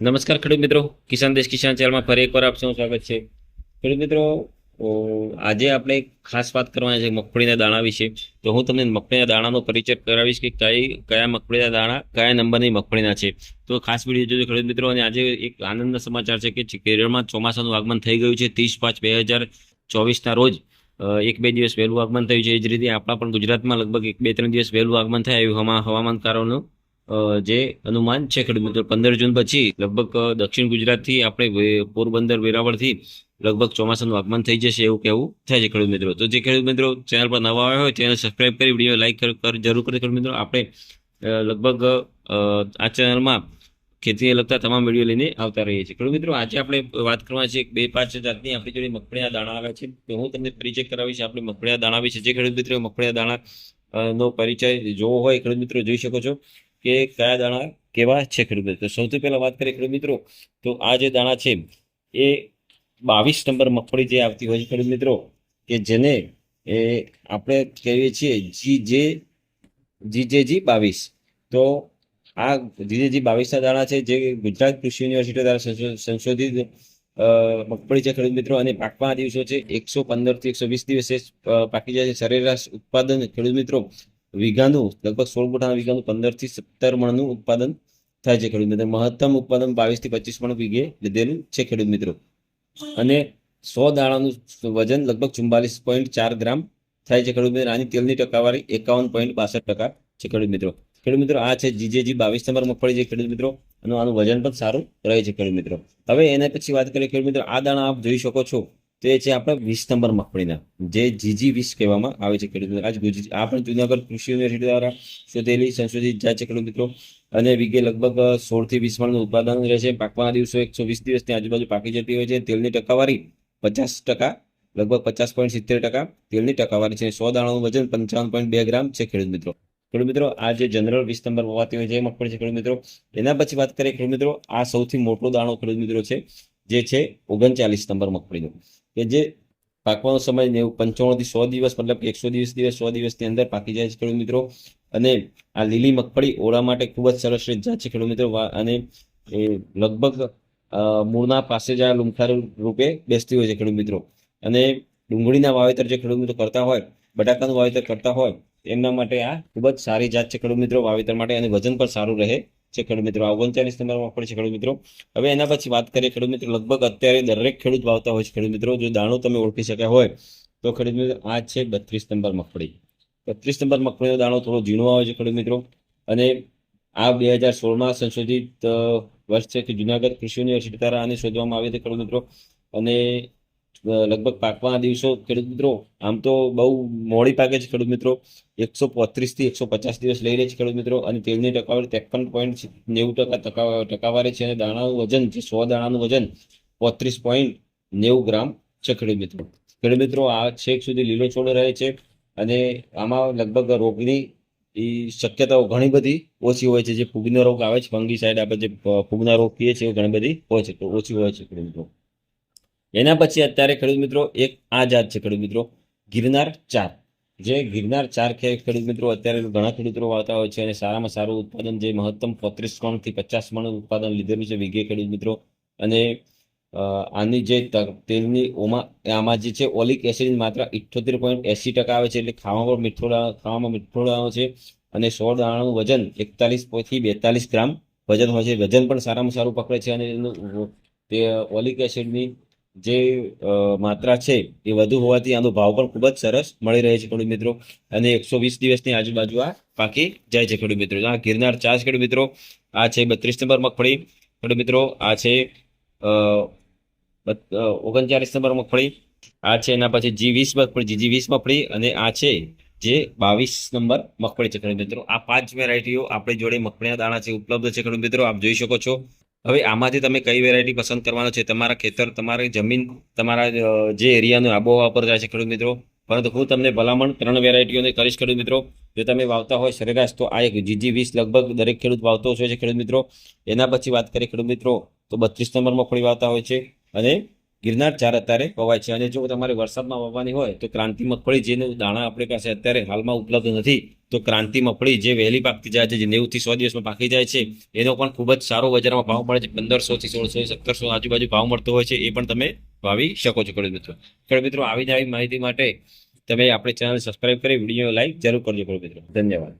નમસ્કાર ખેડૂત મિત્રો. કિસાન દેશ કિસાન ચેનલમાં ફરી એકવાર આપ સૌનું સ્વાગત છે. ખેડૂત મિત્રો આજે આપણે ખાસ વાત કરવાની છે મગફળીના દાણા વિશે. તો હું તમને મગફળીના દાણાનો પરિચય કરાવીશ કે કઈ, કયા મગફળીના દાણા, કયા નંબરની મગફળીના છે. તો ખાસ વીડિયો જોજો ખેડૂત મિત્રો. અને આજે એક આનંદના સમાચાર છે કે કેરળમાં ચોમાસાનું આગમન થઈ ગયું છે ત્રીસ પાંચ બે હજાર ચોવીસના રોજ. એક બે દિવસ વહેલું આગમન થયું છે. એ જ રીતે આપણા પણ ગુજરાતમાં લગભગ એક બે ત્રણ દિવસ વહેલું આગમન થાય એવું હવા, હવામાનકારોનું જે અનુમાન છે ખેડૂત મિત્રો, પંદર જૂન પછી લગભગ દક્ષિણ ગુજરાતથી આપણે પોરબંદર, વેરાવળથી લગભગ ચોમાસાનું આગમન થઈ જશે એવું કહેવું થાય છે ખેડૂત મિત્રો. તો જે ખેડૂત મિત્રો ચેનલ પર નવા આવ્યા હોય ચેનલ સબસ્ક્રાઈબ કરી, વીડિયો લાઈક જરૂર કરી ખેડૂત મિત્રો. આપણે લગભગ આ ચેનલમાં ખેતીને લગતા તમામ વીડિયો લઈને આવતા રહીએ છીએ. ખેડૂત મિત્રો, આજે આપણે વાત કરવા છે બે પાંચ જાતની. આપણી જોડે મગફળીના દાણા આવ્યા છે. તો હું તમને પરિચય કરાવીશ આપણે મગફળીના દાણા વિશે. જે ખેડૂત મિત્રો, મગફળીના દાણા નો પરિચય જોવો હોય ખેડૂત મિત્રો જોઈ શકો છો. કે કયા દાણા કેવા છે ખેડૂત મિત્રો સૌથી પહેલા વાત કરીએ ખેડૂત મિત્રો, તો આ જે દાણા છે, એ બાવીસ નંબર મગફળી જે આવતી હોય છે ખેડૂત મિત્રો, કે જેને, એ આપણે કહીએ છીએ જી જે જી જે જી બાવીસ. તો આ જી જે જી બાવીસના દાણા છે, જે ગુજરાત કૃષિ યુનિવર્સિટી દ્વારા સંશોધિત મગફળી છે ખેડૂત મિત્રો, અને પાકવાના દિવસો છે, એકસો પંદરથી એકસો વીસ દિવસે પાકી જાય છે. સરેરાશ ઉત્પાદન ખેડૂત મિત્રો વીઘાનું, લગભગ સોળ ગુઠાના વીઘાનું પંદરથી સત્તર મણનું ઉત્પાદન થાય છે ખેડૂત મિત્રો. મહત્તમ ઉત્પાદન બાવીસથી પચીસ મણ વીઘે લીધેલું છે ખેડૂત મિત્રો. અને સો દાણાનું વજન લગભગ ચુમ્બાલીસ પોઈન્ટ ચાર ગ્રામ થાય છે ખેડૂત મિત્રો. આની તેલની ટકાવારી એકાવન પોઈન્ટ બાસઠ ટકા છે ખેડૂત મિત્રો. ખેડૂત મિત્રો, આ છે જીજેજી બાવીસ નંબર મગફળી છે ખેડૂત મિત્રો. અને આનું વજન પણ સારું રહે છે ખેડૂત મિત્રો. હવે એના પછી વાત કરીએ ખેડૂત મિત્રો, આ દાણા આપ જોઈ શકો છો. તો છે આપણા વીસ નંબર મગફળીના જે જીજી વીસ કહેવામાં આવે છે ખેડૂત આજ ગુજરાત આ પણ જુનાગઢ કૃષિ યુનિવર્સિટી દ્વારા શોધેલી સંશોધિત જાત છે ખેડૂત મિત્રો. અને વીઘે લગભગ સોળથી વીસ મણનું ઉત્પાદન રહે છે. પાકવાના દિવસો એકસો વીસ દિવસની આજુબાજુ પાકી જતી હોય છે. તેલની ટકાવારી પચાસ ટકા, લગભગ પચાસ પોઈન્ટ સિત્તેર ટકા તેલની ટકાવારી છે. સો દાણાનું વજન પંચાવન પોઈન્ટ બે ગ્રામ છે ખેડૂત મિત્રો. ખેડૂત મિત્રો, આ જે જનરલ વીસ નંબર હોવાતી હોય છે મગફળી છે ખેડૂત મિત્રો. એના પછી વાત કરીએ ખેડૂત મિત્રો, આ સૌથી મોટો દાણો ખેડૂત મિત્રો છે, જે છે ઓગણચાલીસ નંબર મગફળીનો. કે જે પાકવાનો સમય નેવું પંચાણું સો દિવસ, મતલબ એકસો દિવસ દિવસ, સો દિવસની અંદર પાકી જાય છે ખેડૂત મિત્રો. અને આ લીલી મગફળી ઓળા માટે ખૂબ જ સરસ રીત જાત છે ખેડૂત મિત્રો. અને એ લગભગ મૂળના પાસે જ આ લુમખારું રૂપે બેસતી હોય છે ખેડૂત મિત્રો. અને ડુંગળીના વાવેતર જે ખેડૂત મિત્રો કરતા હોય, બટાકાનું વાવેતર કરતા હોય, એમના માટે આ ખૂબ જ સારી જાત છે ખેડૂત મિત્રો વાવેતર માટે અને વજન પણ સારું રહે છે ખેડૂત મિત્રો. આ ઓગણચાલીસ નંબરમાં પણ છે ખેડૂત મિત્રો. હવે એના પછી વાત કરીએ ખેડૂત મિત્રો. લગભગ અત્યારે દરેક ખેડૂત વાવતા હોય છે ખેડૂત મિત્રો. જો દાણો તમે ઓળખી શક્યા હોય, તો ખેડૂત મિત્રો, આ છે બત્રીસ નંબર મગફળી. બત્રીસ નંબર મગફળીનો દાણો થોડો ઝીણો આવે છે ખેડૂત મિત્રો. અને આ બે હજાર સોળમાં સંશોધિત વર્ષ છે કે જુનાગઢ કૃષિ યુનિવર્સિટી દ્વારા આને શોધવામાં આવી હતી ખેડૂત મિત્રો. અને લગભગ પાકવાના દિવસો ખેડૂત મિત્રો, આમ તો બહુ મોડી પાકે છે ખેડૂત મિત્રો. એકસો પોત્રીસથી એકસો પચાસ દિવસ લઈ લે છે ખેડૂત મિત્રો અને તેલની ટકાવારી ત્રેપન પોઈન્ટ નેવું ટકા ટકાવારે છે અને દાણાનું વજન જે સો દાણાનું વજન પોત્રીસ પોઈન્ટ નેવું ગ્રામ છે ખેડૂત મિત્રો. ખેડૂત મિત્રો, આ છેક સુધી લીલો છોડ રહે છે અને આમાં લગભગ રોગની એ શક્યતાઓ ઘણી બધી ઓછી હોય છે. જે ફૂગનો રોગ આવે છે ફંગી સાઈડ આપણે જે ફૂગના રોગ કહીએ છીએ ઘણી બધી હોય છે ઓછી હોય છે ખેડૂત મિત્રો. એના પછી અત્યારે ખેડૂત મિત્રો, એક આ જાત છે ખેડૂત મિત્રો, ગિરનાર ચાર. જે ગિરનાર ચાર ખેડૂત મિત્રો, અત્યારે ઘણા ખેડૂતો વાવતા હોય છે અને સારામાં સારું ઉત્પાદન જે મહત્તમ પોત્રીસ મણથી પચાસ મણ ઉત્પાદન લીધેલું છે વિઘે ખેડૂત મિત્રો. અને આની જે તેલની ઓમાં, આમાં જે છે, ઓલિક એસિડની માત્રા ઇઠ્ઠોતેર પોઈન્ટ એસી ટકા આવે છે એટલે ખાવામાં પણ મીઠો ખાવામાં મીઠો આવે છે અને સો દાણાનું વજન એકતાલીસથી બેતાલીસ ગ્રામ વજન હોય છે. વજન પણ સારામાં સારું પકડે છે અને એનું તે ઓલિક એસિડની જે માત્રા છે એ વધુ હોવાથી આનો ભાવ પણ ખૂબ જ સરસ મળી રહે છે ખેડૂત મિત્રો. અને એકસો વીસ દિવસની આજુબાજુ આ પાકી જાય છે ખેડૂત મિત્રો. આ ગિરનાર ચાર ખેડૂત મિત્રો, આ છે બત્રીસ નંબર મગફળી. ખેડૂત મિત્રો, આ છે ઓગણચાલીસ નંબર મગફળી. આ છે એના પછી જી વીસ મગફળી જીજી વીસ મગફળી અને આ છે જે બાવીસ નંબર મગફળી છે ખેડૂત મિત્રો. આ પાંચ વેરાયટીઓ આપણી જોડે મગફળીના દાણા છે, ઉપલબ્ધ છે ખેડૂત મિત્રો. આપ જોઈ શકો છો. હવે આમાંથી તમે કઈ વેરાયટી પસંદ કરવાનો છે? તમારા ખેતર, તમારી જમીન, તમારા જે એરિયાનું આબોહવા પર જાય છે ખેડૂત મિત્રો. પરંતુ હું તમને ભલામણ ત્રણ વેરાયટીઓને કરીશ ખેડૂત મિત્રો. જો તમે વાવતા હોય સરેરાશ, તો આ એક જીજી વીસ લગભગ દરેક ખેડૂત વાવતો હોય છે ખેડૂત મિત્રો. એના પછી વાત કરીએ ખેડૂત મિત્રો, તો બત્રીસ નંબર મગફળી વાવતા હોય છે. અને ગિરનાર ચાર અત્યારે વવાય છે. અને જો તમારે વરસાદમાં વાવવાની હોય તો ક્રાંતિ મગફળી જેનું દાણા આપણી પાસે અત્યારે હાલમાં ઉપલબ્ધ નથી, તો ક્રાંતિ મગફળી જે વહેલી પાકતી જાય છે, જે નેવુંથી સો દિવસમાં પાકી જાય છે, એનો પણ ખૂબ જ સારો બજારમાં ભાવ મળે છે. પંદરસોથી સોળસો, સત્તરસો આજુબાજુ ભાવ મળતો હોય છે, એ પણ તમે વાવી શકો છો. ખેડૂત મિત્રો ખેડૂત મિત્રો આવી જ આવી માહિતી માટે તમે આપણી ચેનલ સબસ્ક્રાઇબ કરી, વીડિયો લાઈક જરૂર કરજો ખેડૂત મિત્રો. ધન્યવાદ.